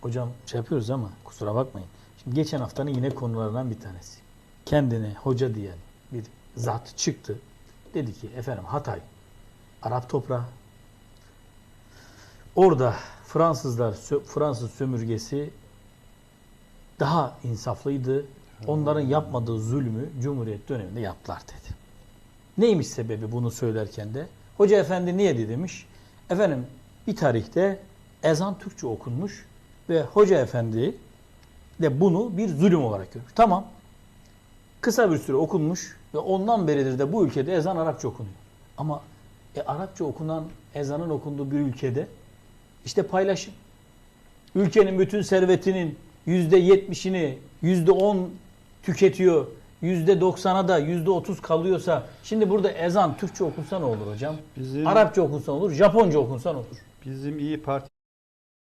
hocam şey yapıyoruz ama kusura bakmayın. Şimdi geçen haftanın yine konularından bir tanesi. Kendine hoca diyen bir zat çıktı. Dedi ki efendim Hatay Arap toprağı. Orada Fransızlar Fransız sömürgesi daha insaflıydı. Onların yapmadığı zulmü Cumhuriyet döneminde yaptılar dedi. Neymiş sebebi bunu söylerken de? Hoca efendi niye dedi demiş. Efendim bir tarihte ezan Türkçe okunmuş ve hoca efendi de bunu bir zulüm olarak görmüş. Tamam. Kısa bir süre okunmuş ve ondan beridir de bu ülkede ezan Arapça okunuyor. Ama e, Arapça okunan ezanın okunduğu bir ülkede işte paylaşım. Ülkenin bütün servetinin yüzde yetmişini yüzde on tüketiyor. Yüzde doksana da yüzde otuz kalıyorsa şimdi burada ezan Türkçe okunsa ne olur hocam? Bizim Arapça okunsa olur? Japonca okunsa ne olur? bizim iyi Parti